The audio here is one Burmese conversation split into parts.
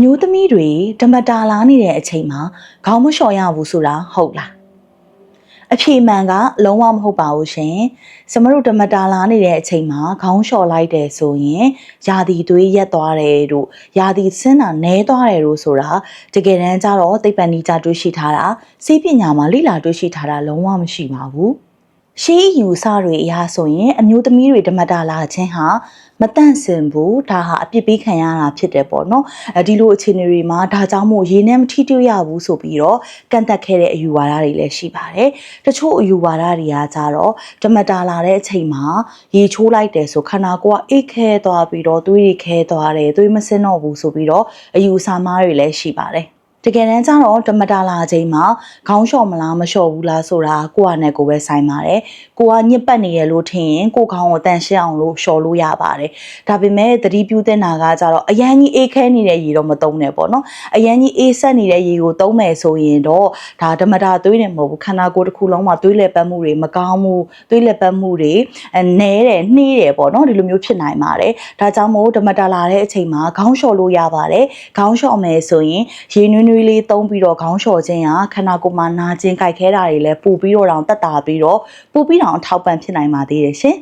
မျိုးသမီးတွေဓမ္မတာလာနေတဲ့အချိန်မှာခေါင်းမလျှော်ရဘူးဆိုတာဟုတ်လားအဖြေမှန်ကလုံးဝမဟုတ်ပါဘူးရှင်စမတို့ဓမ္မတာလာနေတဲ့အချိန်မှာခေါင်းလျှော်လိုက်တယ်ဆိုရင်ယာတီသွေးရက်သွားတယ်တို့ယာတီဆင်းတာနဲသွားတယ်တို့ဆိုတာတကယ်တမ်းကျတော့သိပ္ပံနည်းကြတွေ့ရှိထားတာစိတ်ပညာမှာလိလာတွေ့ရှိထားတာလုံးဝမရှိပါဘူး ရှေးယူဆတွေအရာဆိုရင်အမျိုးသမီးတွေဓမ္မတာလာခြင်းဟာမတန့်စင်ဘူးဒါဟာအပြစ်ပေးခံရတာဖြစ်တယ်ပေါ့နော်အဲဒီလိုအခြေအနေတွေမှာဒါကြောင့်မို့ရေနဲ့မထိတွေ့ရဘူးဆိုပြီးတော့ကန့်သက်ခဲ့တဲ့အယူဝါဒတွေလည်းရှိပါတယ်တချို့အယူဝါဒတွေကကြတော့ဓမ္မတာလာတဲ့အချိန်မှာရေချိုးလိုက်တယ်ဆိုခန္ဓာကိုယ်ကအိတ်ခဲသွားပြီးတော့သွေးတွေခဲသွားတယ်သွေးမစင်းတော့ဘူးဆိုပြီးတော့အယူဆမားတွေလည်းရှိပါတယ် တကယ်တမ်းကျတော့ဓမ္မတာလာချိန်မှာခေါင်းလျှော်မလားမလျှော်ဘူးလားဆိုတာကိုယ့်အနေကိုယ်ပဲဆိုင်ပါတယ်ကိုကညစ်ပတ်နေရလို့ထင်ရင်ကိုယ်ခေါင်းကိုတန်ရှင်းအောင်လို့လျှော်လို့ရပါတယ်ဒါပေမဲ့သတိပြုတဲ့နာကကြတော့အရန်ကြီးအေးခဲနေတဲ့ရေတော့မသုံးနဲ့ပေါ့နော်အရန်ကြီးအေးဆက်နေတဲ့ရေကိုသုံးမယ်ဆိုရင်တော့ဒါဓမ္မတာသွေးနေမဟုတ်ဘူးခန္ဓာကိုယ်တစ်ခုလုံးမှာသွေးလက်ပတ်မှုတွေမကောင်းမှုသွေးလက်ပတ်မှုတွေအဲနဲတယ်နှီးတယ်ပေါ့နော်ဒီလိုမျိုးဖြစ်နိုင်ပါတယ်ဒါကြောင့်မို့ဓမ္မတာလာတဲ့အချိန်မှာခေါင်းလျှော်လို့ရပါတယ်ခေါင်းလျှော်မယ်ဆိုရင်ရေနွေးနွေးလေးသုံးပြီးတော့ခေါင်းလျှော်ခြင်းဟာခန္ဓာကိုယ်မှာနာကျင်ကြိုက်ခဲတာတွေလည်းပူပြီးတော့တောင်တက်တာပြီးတော့ပူပြီးတော့အထောက်ပံ့ဖြစ်နိုင်ပါသေးတယ်ရှင်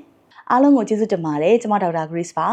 အားလုံးကိုကျေးဇူးတင်ပါတယ်ကျွန်မဒေါက်တာ Grace ပါ